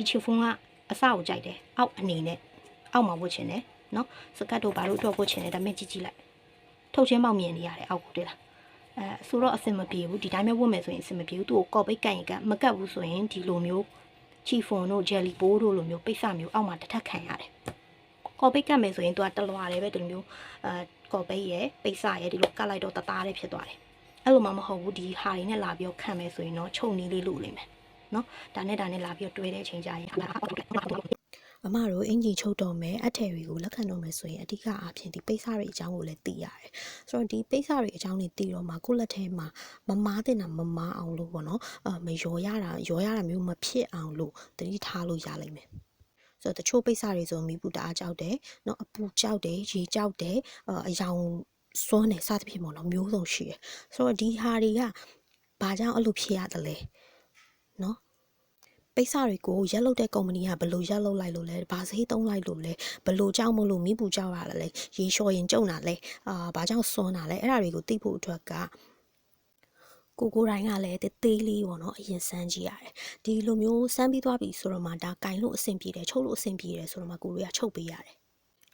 ဒီချီဖုန်းကအစကိုကြိုက်တယ်အောက်အနေနဲ့အောက်မှာဝတ်ချင်တယ်နော်စကတ်တို့ဘာလို့တော့ဝတ်ချင်တယ်ဒါမဲ့ကြည့်ကြည့်လိုက်ထုတ်ချင်းပေါက်မြင်နေရတယ်အောက်ကိုတွေ့လားအဲဆိုတော့အဆင်မပြေဘူးဒီတိုင်းပဲဝတ်မယ်ဆိုရင်အဆင်မပြေဘူးသူ့ကိုကော့ပိတ်ကန်ရင်ကမကတ်ဘူးဆိုရင်ဒီလိုမျိုးချီဖုန်းတို့ဂျယ်လီဘိုးတို့လိုမျိုးပိတ်စမျိုးအောက်မှာတစ်ထပ်ခံရတယ်ကော့ပိတ်ကတ်မယ်ဆိုရင်သူကတလွာတယ်ပဲဒီလိုမျိုးအဲကော့ပိတ်ရဲ့ပိတ်စရဲ့ဒီလိုကတ်လိုက်တော့တသားလေးဖြစ်သွားတယ်အဲ့လိုမှမဟုတ်ဘူးဒီဟာတွေနဲ့လာပြီးတော့ခံမယ်ဆိုရင်တော့ခြုံနေလေးလို့လိမ့်မယ် နော်ဒါနဲ့ဒါနဲ့လာပြီးတော့တွဲတဲ့အချိန်ကြာရင်ဟာ အမတို့အင်ဂျီချုပ်တော့မယ်အထည်တွေကိုလက်ခံတော့မယ်ဆိုရင်အဓိကအားဖြင့်ဒီပိတ်စတွေအကြောင်းကိုလည်းသိရတယ်ဆိုတော့ဒီပိတ်စတွေအကြောင်းတွေသိတော့မှကိုယ့်လက်ထဲမှာမမားတင်တာမမားအောင်လို့ပေါ့နော်အမရောရတာရောရတာမျိုးမဖြစ်အောင်လို့တတိထားလို့ရလိမ့်မယ်ဆိုတော့တချို့ပိတ်စတွေဆိုမိဘူးတအားကြောက်တယ်เนาะအပူကြောက်တယ်ရေကြောက်တယ်အအယောင်စွန်းတယ်စသဖြင့်ပေါ့နော်မျိုးစုံရှိတယ်ဆိုတော့ဒီဟာတွေကဘာကြောင့်အဲ့လိုဖြစ်ရတယ်လဲ နော်ပိတ်စတွေကိုရက်လုတ်တဲ့ကုမ္ပဏီကဘလို့ရက်လုတ်လိုက်လို့လဲဘာဈေးသုံးလိုက်လို့လဲဘလို့ကြောက်မလို့မိဘူးကြောက်ရတာလဲရေလျှော်ရင်ကြုံတာလဲအာဘာကြောင့်စွန်းတာလဲအဲ့ဒါတွေကိုသိဖို့အတွက်ကကိုကိုတိုင်းကလည်းတေးသေးလေးပေါ့နော်အရင်စမ်းကြည့်ရတယ်ဒီလိုမျိုးစမ်းပြီးသွားပြီဆိုတော့မှဒါကင်လို့အဆင်ပြေတယ်ချုပ်လို့အဆင်ပြေတယ်ဆိုတော့မှကိုတွေကချုပ်ပေးရတယ်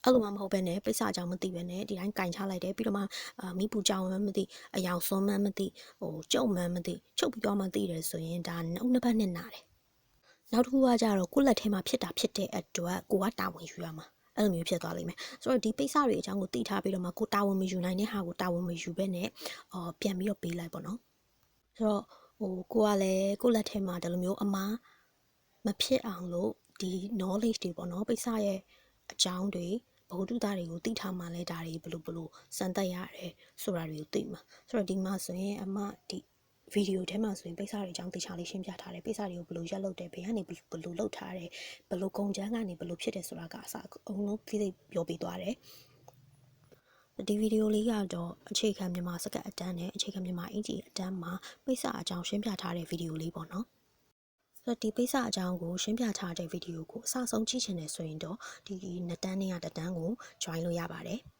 အဲ့လိုမှမဟုတ်ဘဲနဲ့ပိတ်စကြောင်မသိပဲနဲ့ဒီတိုင်းကင်ချလိုက်တယ်ပြီးတော့မှအာမိပူကြောင်မှမသိအယောင်စွန်းမှမသိဟိုကြုံမှမသိချုပ်ပြီးတော့မှသိတယ်ဆိုရင်ဒါနှုတ်နှစ်ပတ်နဲ့နာတယ်နောက်တစ်ခုကကြတော့ကိုယ့်လက်ထဲမှာဖြစ်တာဖြစ်တဲ့အတွက်ကိုကတာဝန်ယူရမှာအဲ့လိုမျိုးဖြစ်သွားလိမ့်မယ်ဆိုတော့ဒီပိတ်စတွေအကြောင်းကိုသိထားပြီးတော့မှကိုတာဝန်မယူနိုင်တဲ့ဟာကိုတာဝန်မယူဘဲနဲ့အော်ပြန်ပြီးတော့ပေးလိုက်ပေါ့နော်ဆိုတော့ဟိုကိုကလည်းကိုယ့်လက်ထဲမှာဒီလိုမျိုးအမားမဖြစ်အောင်လို့ဒီ knowledge တွေပေါ့နော်ပိတ်စရဲ့အကြောင်းတွေ ဘဝတုဒ္ဒတွေကိုသိထားမှလဲဒါတွေဘလို့ဘလို့စမ်းသပ်ရတယ်ဆိုတာတွေကိုသိမှာဆိုတော့ဒီမှာဆိုရင်အမဒီဗီဒီယိုထဲမှာဆိုရင်ပိတ်စတွေအကြောင်းသိချလေးရှင်းပြထားတယ်ပိတ်စတွေကိုဘယ်လိုရက်လုပ်တယ်ဘယ်ကနေဘယ်လိုလုပ်ထားတယ်ဘယ်လိုကုန်ချမ်းကနေဘယ်လိုဖြစ်တယ်ဆိုတာကအစအကုန်လုံးသိသိပြောပြသွားတယ်ဒီဗီဒီယိုလေးကတော့အခြေခံမြန်မာစကားအတန်းနဲ့အခြေခံမြန်မာအင်ဂျီအတန်းမှာပိတ်စအကြောင်းရှင်းပြထားတဲ့ဗီဒီယိုလေးပေါ့နော် ဆိုတော့ဒီပိတ်စအကြောင်းကိုရှင်းပြထားတဲ့ဗီဒီယိုကိုအစဆုံးကြည့်ချင်တယ်ဆိုရင်တော့ဒီနှစ်တန်းနဲ့ကတစ်တန်းကို join လို့ရပါတယ်။